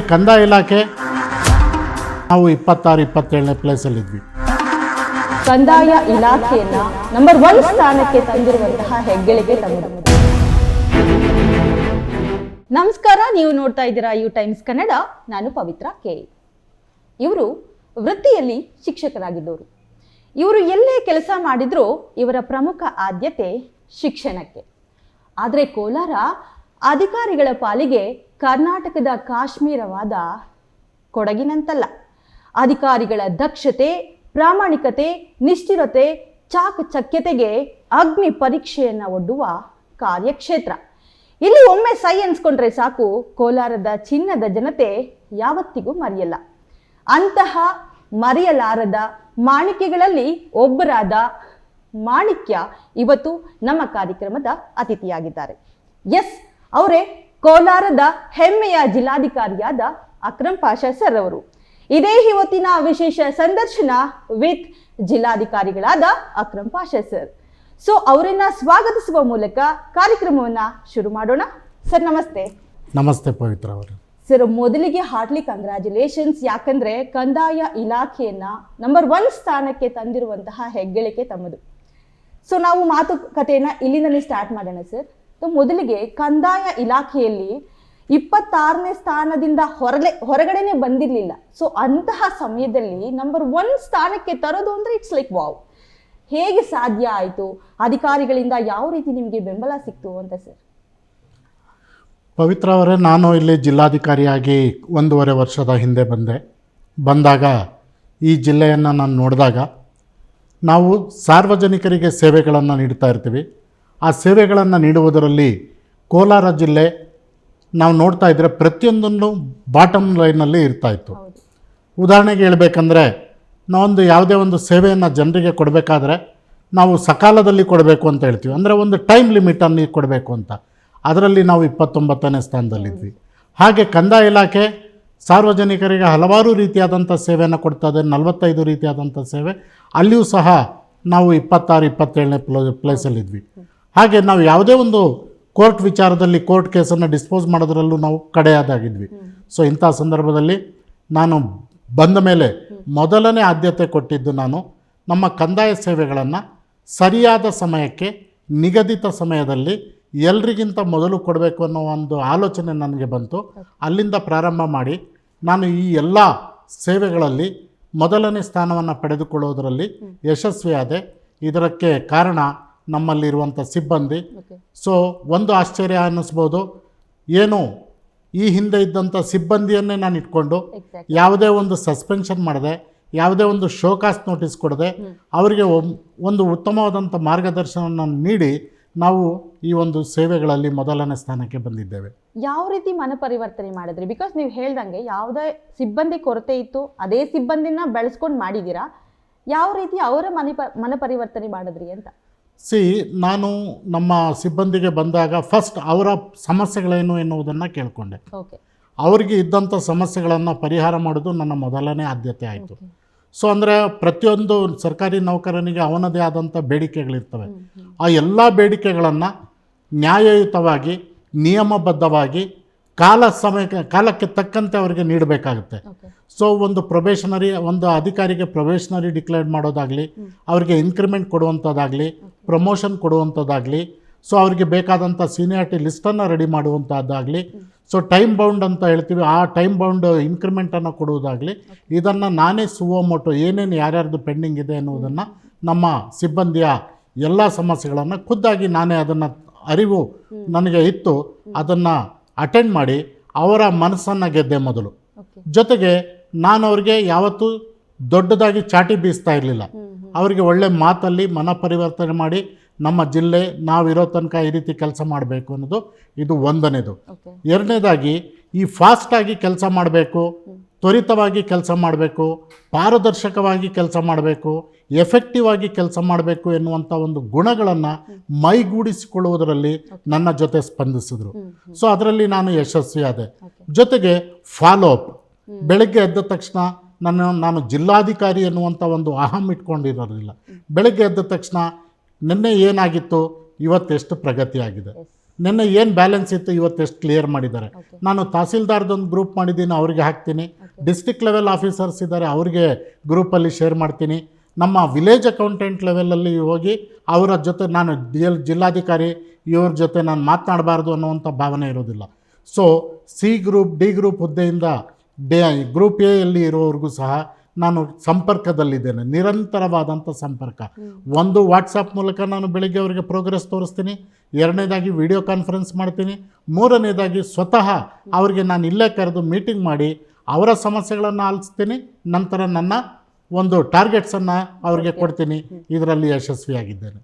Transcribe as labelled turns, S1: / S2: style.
S1: ಕಂದಾಯ ಇಲಾಖೆ. ನಾವು ಇಪ್ಪತ್ತಾರು, ಇಪ್ಪತ್ತೇಳನೇ ಪ್ಲೇಸಲ್ಲಿದ್ವಿ.
S2: ಕಂದಾಯ ಇಲಾಖೆಯನ್ನ ನಂಬರ್ ಒನ್ ಸ್ಥಾನಕ್ಕೆ ತಂದಿರುವಂತಹ ಹೆಗ್ಗಳಿಕೆ ನಮಸ್ಕಾರ, ನೀವು ನೋಡ್ತಾ ಇದ್ದೀರಾ ಯು ಟೈಮ್ಸ್ ಕನ್ನಡ. ನಾನು ಪವಿತ್ರ ಕೆ. ಇವರು ವೃತ್ತಿಯಲ್ಲಿ ಶಿಕ್ಷಕರಾಗಿದ್ದವರು. ಇವರು ಎಲ್ಲೇ ಕೆಲಸ ಮಾಡಿದ್ರೂ ಇವರ ಪ್ರಮುಖ ಆದ್ಯತೆ ಶಿಕ್ಷಣಕ್ಕೆ. ಆದರೆ ಕೋಲಾರ ಅಧಿಕಾರಿಗಳ ಪಾಲಿಗೆ ಕರ್ನಾಟಕದ ಕಾಶ್ಮೀರವಾದ ಕೊಡಗಿನಂತಲ್ಲ. ಅಧಿಕಾರಿಗಳ ದಕ್ಷತೆ, ಪ್ರಾಮಾಣಿಕತೆ, ನಿಷ್ಠಿರತೆ, ಚಾಕಚಕ್ಯತೆಗೆ ಅಗ್ನಿ ಪರೀಕ್ಷೆಯನ್ನು ಒಡ್ಡುವ ಕಾರ್ಯಕ್ಷೇತ್ರ. ಇಲ್ಲಿ ಒಮ್ಮೆ ಸೈ ಅನ್ಸ್ಕೊಂಡ್ರೆ ಸಾಕು, ಕೋಲಾರದ ಚಿನ್ನದ ಜನತೆ ಯಾವತ್ತಿಗೂ ಮರೆಯಲ್ಲ. ಅಂತಹ ಮರೆಯಲಾರದ ಮಾಣಿಕ್ಯಗಳಲ್ಲಿ ಒಬ್ಬರಾದ ಮಾಣಿಕ್ಯ ಇವತ್ತು ನಮ್ಮ ಕಾರ್ಯಕ್ರಮದ ಅತಿಥಿಯಾಗಿದ್ದಾರೆ. ಎಸ್, ಅವರೇ ಕೋಲಾರದ ಹೆಮ್ಮೆಯ ಜಿಲ್ಲಾಧಿಕಾರಿಯಾದ ಅಕ್ರಮ್ ಪಾಷಾ ಸರ್ ಅವರು. ಇದೇ ಇವತ್ತಿನ ವಿಶೇಷ ಸಂದರ್ಶನ ವಿತ್ ಜಿಲ್ಲಾಧಿಕಾರಿಗಳಾದ ಅಕ್ರಮ್ ಪಾಷಾ ಸರ್. ಸೊ ಅವರನ್ನ ಸ್ವಾಗತಿಸುವ ಮೂಲಕ ಕಾರ್ಯಕ್ರಮವನ್ನ ಶುರು ಮಾಡೋಣ. ಸರ್ ನಮಸ್ತೆ.
S1: ನಮಸ್ತೆ ಪವಿತ್ರ ಅವರು.
S2: ಸರ್ ಮೊದಲಿಗೆ ಹಾರ್ಟ್ಲಿ ಕಂಗ್ರ್ಯಾಚುಲೇಷನ್ಸ್. ಯಾಕಂದ್ರೆ ಕಂದಾಯ ಇಲಾಖೆಯನ್ನ ನಂಬರ್ ಒನ್ ಸ್ಥಾನಕ್ಕೆ ತಂದಿರುವಂತಹ ಹೆಗ್ಗಳಿಕೆ ತಮ್ಮದು. ಸೊ ನಾವು ಮಾತುಕತೆಯನ್ನ ಇಲ್ಲಿಂದಲೇ ಸ್ಟಾರ್ಟ್ ಮಾಡೋಣ ಸರ್. ಮೊದಲಿಗೆ ಕಂದಾಯ ಇಲಾಖೆಯಲ್ಲಿ ಇಪ್ಪತ್ತಾರನೇ ಸ್ಥಾನದಿಂದ ಹೊರಗೆ, ಹೊರಗಡೆನೆ ಬಂದಿರಲಿಲ್ಲ. ಸೊ ಅಂತಹ ಸಮಯದಲ್ಲಿ ನಂಬರ್ ಒನ್ ಸ್ಥಾನಕ್ಕೆ ತರೋದು ಅಂದ್ರೆ ಇಟ್ಸ್ ಲೈಕ್ ವಾವ್ ಹೇಗೆ ಸಾಧ್ಯ ಆಯಿತು? ಅಧಿಕಾರಿಗಳಿಂದ ಯಾವ ರೀತಿ ನಿಮಗೆ ಬೆಂಬಲ ಸಿಕ್ತು ಅಂತ ಸರ್
S1: ಪವಿತ್ರ ಅವರೇ, ನಾನು ಇಲ್ಲಿ ಜಿಲ್ಲಾಧಿಕಾರಿಯಾಗಿ ಒಂದೂವರೆ ವರ್ಷದ ಹಿಂದೆ ಬಂದೆ. ಬಂದಾಗ ಈ ಜಿಲ್ಲೆಯನ್ನು ನಾನು ನೋಡಿದಾಗ ನಾವು ಸಾರ್ವಜನಿಕರಿಗೆ ಸೇವೆಗಳನ್ನು ನೀಡ್ತಾ ಇರ್ತೀವಿ. ಆ ಸೇವೆಗಳನ್ನು ನೀಡುವುದರಲ್ಲಿ ಕೋಲಾರ ಜಿಲ್ಲೆ ನಾವು ನೋಡ್ತಾ ಇದ್ದರೆ ಪ್ರತಿಯೊಂದನ್ನು ಬಾಟಮ್ ಲೈನಲ್ಲಿ ಇರ್ತಾ ಇತ್ತು.
S2: ಹೌದು.
S1: ಉದಾಹರಣೆಗೆ ಹೇಳಬೇಕಂದ್ರೆ ನಾವೊಂದು ಯಾವುದೇ ಒಂದು ಸೇವೆಯನ್ನು ಜನರಿಗೆ ಕೊಡಬೇಕಾದ್ರೆ ನಾವು ಸಕಾಲದಲ್ಲಿ ಕೊಡಬೇಕು ಅಂತ ಹೇಳ್ತೀವಿ. ಅಂದರೆ ಒಂದು ಟೈಮ್ ಲಿಮಿಟನ್ನು ಕೊಡಬೇಕು ಅಂತ. ಅದರಲ್ಲಿ ನಾವು ಇಪ್ಪತ್ತೊಂಬತ್ತನೇ ಸ್ಥಾನದಲ್ಲಿದ್ವಿ. ಹಾಗೆ ಕಂದಾಯ ಇಲಾಖೆ ಸಾರ್ವಜನಿಕರಿಗೆ ಹಲವಾರು ರೀತಿಯಾದಂಥ ಸೇವೆಯನ್ನು ಕೊಡ್ತದೆ ನಲವತ್ತೈದು ರೀತಿಯಾದಂಥ ಸೇವೆ. ಅಲ್ಲಿಯೂ ಸಹ ನಾವು ಇಪ್ಪತ್ತಾರು ಇಪ್ಪತ್ತೇಳನೇ ಪ್ಲೇ ಪ್ಲೇಸಲ್ಲಿದ್ವಿ. ಹಾಗೆ ನಾವು ಯಾವುದೇ ಒಂದು ಕೋರ್ಟ್ ವಿಚಾರದಲ್ಲಿ ಕೋರ್ಟ್ ಕೇಸನ್ನು ಡಿಸ್ಪೋಸ್ ಮಾಡೋದ್ರಲ್ಲೂ ನಾವು ಕಡೆಯಾದಾಗಿದ್ವಿ. ಸೊ ಇಂಥ ಸಂದರ್ಭದಲ್ಲಿ ನಾನು ಬಂದ ಮೇಲೆ ಮೊದಲನೇ ಆದ್ಯತೆ ಕೊಟ್ಟಿದ್ದು ನಾನು ನಮ್ಮ ಕಂದಾಯ ಸೇವೆಗಳನ್ನು ಸರಿಯಾದ ಸಮಯಕ್ಕೆ ನಿಗದಿತ ಸಮಯದಲ್ಲಿ ಎಲ್ರಿಗಿಂತ ಮೊದಲು ಕೊಡಬೇಕು ಅನ್ನೋ ಒಂದು ಆಲೋಚನೆ ನನಗೆ ಬಂತು. ಅಲ್ಲಿಂದ ಪ್ರಾರಂಭ ಮಾಡಿ ನಾನು ಈ ಎಲ್ಲ ಸೇವೆಗಳಲ್ಲಿ ಮೊದಲನೇ ಸ್ಥಾನವನ್ನು ಪಡೆದುಕೊಳ್ಳೋದರಲ್ಲಿ ಯಶಸ್ವಿಯಾದೆ. ಇದಕ್ಕೆ ಕಾರಣ ನಮ್ಮಲ್ಲಿರುವಂಥ ಸಿಬ್ಬಂದಿ. ಸೊ ಒಂದು ಆಶ್ಚರ್ಯ ಅನ್ನಿಸ್ಬೋದು. ಏನು ಈ ಹಿಂದೆ ಇದ್ದಂಥ ಸಿಬ್ಬಂದಿಯನ್ನೇ ನಾನು ಇಟ್ಕೊಂಡು ಯಾವುದೇ ಒಂದು ಸಸ್ಪೆನ್ಷನ್ ಮಾಡಿದೆ ಯಾವುದೇ ಒಂದು ಶೋಕಾಸ್ ನೋಟಿಸ್ ಕೊಡದೆ ಅವರಿಗೆ ಒಂದು ಉತ್ತಮವಾದಂಥ ಮಾರ್ಗದರ್ಶನವನ್ನು ನೀಡಿ ನಾವು ಈ ಒಂದು ಸೇವೆಗಳಲ್ಲಿ ಮೊದಲನೇ ಸ್ಥಾನಕ್ಕೆ ಬಂದಿದ್ದೇವೆ.
S2: ಯಾವ ರೀತಿ ಮನ ಪರಿವರ್ತನೆ ಮಾಡಿದ್ರಿ? ಬಿಕಾಸ್ ನೀವು ಹೇಳ್ದಂಗೆ ಯಾವುದೇ ಸಿಬ್ಬಂದಿ ಕೊರತೆ ಇತ್ತು ಅದೇ ಸಿಬ್ಬಂದಿನ ಬೆಳೆಸ್ಕೊಂಡು ಮಾಡಿದ್ದೀರಾ ಯಾವ ರೀತಿ ಅವರ ಮನೆ ಮನ ಪರಿವರ್ತನೆ ಮಾಡಿದ್ರಿ ಅಂತ?
S1: ಸಿ ನಾನು ನಮ್ಮ ಸಿಬ್ಬಂದಿಗೆ ಬಂದಾಗ ಫಸ್ಟ್ ಅವರ ಸಮಸ್ಯೆಗಳೇನು ಎನ್ನುವುದನ್ನು ಕೇಳಿಕೊಂಡೆ. ಅವರಿಗೆ ಇದ್ದಂಥ ಸಮಸ್ಯೆಗಳನ್ನು ಪರಿಹಾರ ಮಾಡೋದು ನನ್ನ ಮೊದಲನೇ ಆದ್ಯತೆ ಆಯಿತು. ಸೊ ಅಂದರೆ ಪ್ರತಿಯೊಂದು ಸರ್ಕಾರಿ ನೌಕರನಿಗೆ ಅವನದೇ ಆದಂಥ ಬೇಡಿಕೆಗಳಿರ್ತವೆ. ಆ ಎಲ್ಲ ಬೇಡಿಕೆಗಳನ್ನು ನ್ಯಾಯಯುತವಾಗಿ ನಿಯಮಬದ್ಧವಾಗಿ ಕಾಲ ಸಮಯಕ್ಕೆ ಕಾಲಕ್ಕೆ ತಕ್ಕಂತೆ ಅವರಿಗೆ ನೀಡಬೇಕಾಗುತ್ತೆ. ಸೊ ಒಂದು ಪ್ರೊಬೇಷನರಿ ಒಂದು ಅಧಿಕಾರಿಗೆ ಪ್ರೊಬೇಷನರಿ ಡಿಕ್ಲೇರ್ ಮಾಡೋದಾಗಲಿ ಅವರಿಗೆ ಇನ್ಕ್ರಿಮೆಂಟ್ ಕೊಡುವಂಥದ್ದಾಗಲಿ ಪ್ರಮೋಷನ್ ಕೊಡುವಂಥದ್ದಾಗಲಿ ಸೊ ಅವರಿಗೆ ಬೇಕಾದಂಥ ಸೀನಿಯಾರಿಟಿ ಲಿಸ್ಟನ್ನು ರೆಡಿ ಮಾಡುವಂಥದ್ದಾಗಲಿ ಸೊ ಟೈಮ್ ಬೌಂಡ್ ಅಂತ ಹೇಳ್ತೀವಿ ಆ ಟೈಮ್ ಬೌಂಡ್ ಇನ್ಕ್ರಿಮೆಂಟನ್ನು ಕೊಡುವುದಾಗಲಿ ಇದನ್ನು ನಾನೇ ಸುವೋಮೋಟೋ ಏನೇನು ಯಾರ್ಯಾರ್ದು ಪೆಂಡಿಂಗ್ ಇದೆ ಎನ್ನುವುದನ್ನು ನಮ್ಮ ಸಿಬ್ಬಂದಿಯ ಎಲ್ಲ ಸಮಸ್ಯೆಗಳನ್ನು ಖುದ್ದಾಗಿ ನಾನೇ ಅದನ್ನು ಅರಿವು ನನಗೆ ಇತ್ತು ಅದನ್ನು ಅಟೆಂಡ್ ಮಾಡಿ ಅವರ ಮನಸ್ಸನ್ನು ಗೆದ್ದೆ ಮೊದಲು. ಜೊತೆಗೆ ನಾನು ಅವ್ರಿಗೆ ಯಾವತ್ತೂ ದೊಡ್ಡದಾಗಿ ಚಾಟಿ ಬೀಸ್ತಾ ಇರಲಿಲ್ಲ. ಅವರಿಗೆ ಒಳ್ಳೆ ಮಾತಲ್ಲಿ ಮನ ಪರಿವರ್ತನೆ ಮಾಡಿ ನಮ್ಮ ಜಿಲ್ಲೆ ನಾವಿರೋ ತನಕ ಈ ರೀತಿ ಕೆಲಸ ಮಾಡಬೇಕು ಅನ್ನೋದು ಇದು ಒಂದನೇದು. ಎರಡನೇದಾಗಿ ಈ ಫಾಸ್ಟಾಗಿ ಕೆಲಸ ಮಾಡಬೇಕು ತ್ವರಿತವಾಗಿ ಕೆಲಸ ಮಾಡಬೇಕು ಪಾರದರ್ಶಕವಾಗಿ ಕೆಲಸ ಮಾಡಬೇಕು ಎಫೆಕ್ಟಿವ್ ಆಗಿ ಕೆಲಸ ಮಾಡಬೇಕು ಎನ್ನುವಂಥ ಒಂದು ಗುಣಗಳನ್ನು ಮೈಗೂಡಿಸಿಕೊಳ್ಳುವುದರಲ್ಲಿ ನನ್ನ ಜೊತೆ ಸ್ಪಂದಿಸಿದರು. ಸೊ ಅದರಲ್ಲಿ ನಾನು ಯಶಸ್ವಿಯಾದೆ. ಜೊತೆಗೆ ಫಾಲೋ ಅಪ್ ಬೆಳಗ್ಗೆ ಎದ್ದ ತಕ್ಷಣ ನನ್ನ ನಾನು ಜಿಲ್ಲಾಧಿಕಾರಿ ಎನ್ನುವಂಥ ಒಂದು ಅಹಂ ಇಟ್ಕೊಂಡಿರೋದಿಲ್ಲ. ಬೆಳಗ್ಗೆ ಎದ್ದ ತಕ್ಷಣ ನಿನ್ನೆ ಏನಾಗಿತ್ತು? ಇವತ್ತೆಷ್ಟು ಪ್ರಗತಿ ಆಗಿದೆ. ನಿನ್ನೆ ಏನು ಬ್ಯಾಲೆನ್ಸ್ ಇತ್ತು? ಇವತ್ತು ಎಷ್ಟು ಕ್ಲಿಯರ್ ಮಾಡಿದ್ದಾರೆ. ನಾನು ತಹಸೀಲ್ದಾರ್ದೊಂದು ಗ್ರೂಪ್ ಮಾಡಿದ್ದೀನಿ ಅವ್ರಿಗೆ ಹಾಕ್ತೀನಿ. ಡಿಸ್ಟಿಕ್ ಲೆವೆಲ್ ಆಫೀಸರ್ಸ್ ಇದ್ದಾರೆ ಅವ್ರಿಗೆ ಗ್ರೂಪಲ್ಲಿ ಶೇರ್ ಮಾಡ್ತೀನಿ. ನಮ್ಮ ವಿಲೇಜ್ ಅಕೌಂಟೆಂಟ್ ಲೆವೆಲಲ್ಲಿ ಹೋಗಿ ಅವರ ಜೊತೆ ನಾನು ಜಿಲ್ ಜಿಲ್ಲಾಧಿಕಾರಿ ಇವ್ರ ಜೊತೆ ನಾನು ಮಾತನಾಡಬಾರ್ದು ಅನ್ನುವಂಥ ಭಾವನೆ ಇರೋದಿಲ್ಲ. So C group D group ಹುದ್ದೆಯಿಂದ ಡೆ ಗ್ರೂಪ್ ಎ ಅಲ್ಲಿ ಇರೋವರೆಗೂ ಸಹ ನಾನು ಸಂಪರ್ಕದಲ್ಲಿದ್ದೇನೆ. ನಿರಂತರವಾದಂಥ ಸಂಪರ್ಕ. ಒಂದು ವಾಟ್ಸಪ್ ಮೂಲಕ ನಾನು ಬೆಳಿಗ್ಗೆ ಅವರಿಗೆ ಪ್ರೋಗ್ರೆಸ್ ತೋರಿಸ್ತೀನಿ. ಎರಡನೇದಾಗಿ ವಿಡಿಯೋ ಕಾನ್ಫರೆನ್ಸ್ ಮಾಡ್ತೀನಿ. ಮೂರನೇದಾಗಿ ಸ್ವತಃ ಅವರಿಗೆ ನಾನು ಇಲ್ಲೇ ಕರೆದು ಮೀಟಿಂಗ್ ಮಾಡಿ ಅವರ ಸಮಸ್ಯೆಗಳನ್ನು ಆಲಿಸ್ತೀನಿ. ನಂತರ ನನ್ನ ಒಂದು ಟಾರ್ಗೆಟ್ಸನ್ನು ಅವರಿಗೆ ಕೊಡ್ತೀನಿ. ಇದರಲ್ಲಿ ಯಶಸ್ವಿಯಾಗಿದ್ದೇನೆ.